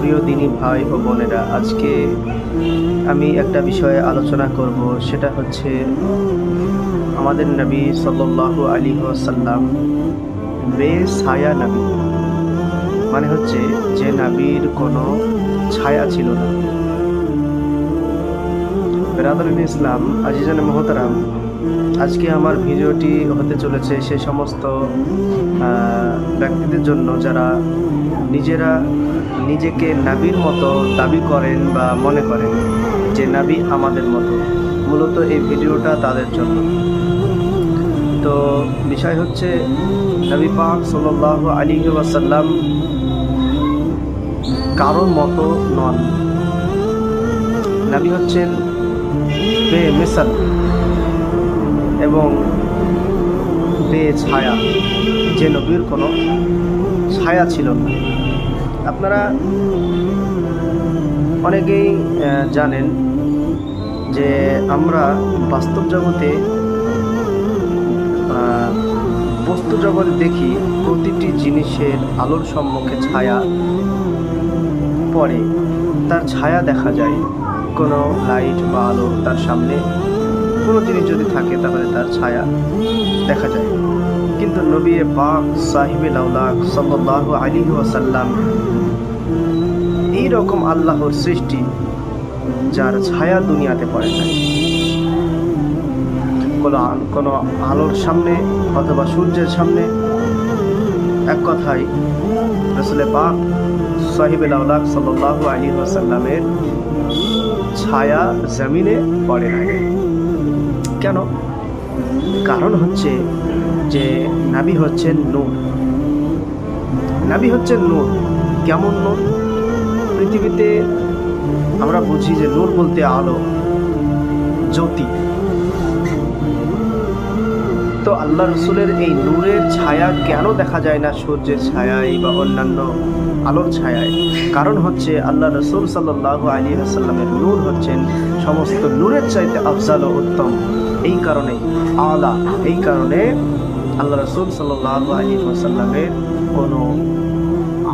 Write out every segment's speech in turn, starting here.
প্রিয় দিনী ভাই ও বোনেরা, আজকে আমি একটা বিষয়ে আলোচনা করব, সেটা হচ্ছে আমাদের নবী সাল্লাল্লাহু আলী সাল্লাম বে ছায়া নবী। মানে হচ্ছে যে নাবির কোনো ছায়া ছিল না। বেরাদুল ইসলাম, আজিজান মহতারাম, আজকে আমার ভিডিওটি হতে চলেছে সে সমস্ত ব্যক্তিদের জন্য যারা নিজেরা নিজেকে নাবির মতো দাবি করেন বা মনে করেন যে নাবি আমাদের মতো, মূলত এই ভিডিওটা তাদের জন্য। তো বিষয় হচ্ছে, নবী পাক সাল্লাহ আলী ওয়াসাল্লাম কারোর মতো নন। নাবি হচ্ছেন বে মেসাল এবং বে ছায়া, যে নবীর কোনো ছায়া ছিল না। আপনারা অনেকেই জানেন যে আমরা বাস্তব জগতে বস্তু জগতে দেখি প্রতিটি জিনিসের আলোর সম্মুখে ছায়া পড়ে। তার ছায়া দেখা যায়। কোনো লাইট বা আলো তার সামনে। কোনো জিনিস যদি থাকে, তাহলে তার ছায়া দেখা যায়। কিন্তু নবী পাক সাহিবে লাউলাক সাল্লাহ আলী ওয়াসাল্লাম এইরকম আল্লাহর সৃষ্টি যার ছায়া দুনিয়াতে পড়ে না কোনো কোনো আলোর সামনে অথবা সূর্যের সামনে এক কথায় রসুলে পাক সাহিবে লাউলাক সাল্লাহ আলী ওয়াসাল্লামের ছায়া জমিনে পড়ে না কেন? কারণ হচ্ছে যে নাবি হচ্ছে নূর। নাবি হচ্ছে নূর। কেমন নূর? পৃথিবীতে আমরা বুঝি যে নূর বলতে আলো, জ্যোতি। তো আল্লাহ রসুলের এই নূরের ছায়া কেন দেখা যায় না? সূর্যের ছায়ায় বা অন্যান্য আলোর ছায়ায় কারণ হচ্ছে আল্লাহ রসুল সাল্লাহ আলী আসাল্লামের নূর হচ্ছেন সমস্ত নূরের চাইতে আফজাল ও উত্তম। এই কারণে আলা, এই কারণে আল্লাহ রসুল সাল্লাহ আলী আসাল্লামের কোনো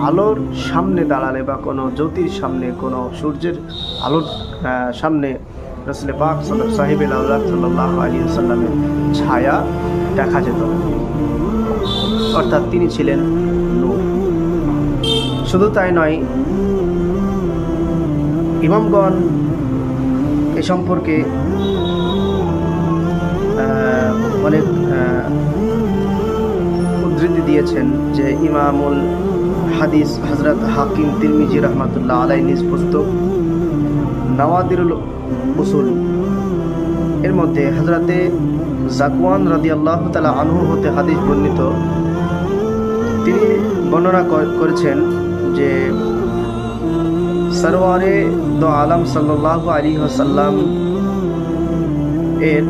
আলোর সামনে দাঁড়ালে বা কোনো জ্যোতির সামনে, কোনো সূর্যের আলোর সামনে রসুল পাক সাহিব আল্লাহ সাল্লাহ আলী সাল্লামের ছায়া দেখা যেত। অর্থাৎ তিনি ছিলেন শুধু তাই নয়, ইমামগণ এ সম্পর্কে অনেক উদ্ধৃতি দিয়েছেন যে ইমামুল হাদিস হজরত হাকিম তিরমিজি রহমাতুল্লাহ আলাই নিজ পুস্তক। নওয়াদিরুল উসুল। এর মধ্যে হজরতে জাকওয়ান রাদি আল্লাহ তালা আনহু হতে হাদিস বর্ণিত। তিনি বর্ণনা করেছেন যে, সরওয়ারে দো আলম সাল্লাহ আলী সাল্লাম এর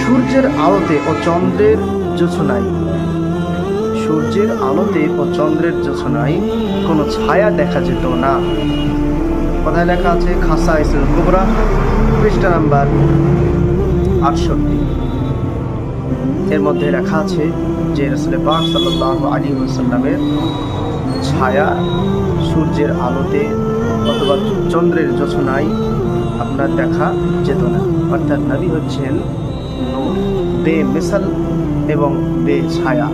সূর্যের আলোতে ও চন্দ্রের জোছনায় সূর্যের আলোতে ও চন্দ্রের জোছনায় কোনো ছায়া দেখা যেত না। কথায় লেখা আছে? খাসা ইসুল কুবরা, পৃষ্ঠা নাম্বার আটষট্টি। এর মধ্যে লেখা আছে যে রসুল পাক সাল্লাহ আলী সাল্লামের ছায়া সূর্যের আলোতে অথবা চন্দ্রের জোছনায় আপনার দেখা যেত না। অর্থাৎ নবী হচ্ছেন বে মিসাল এবং বে ছায়া।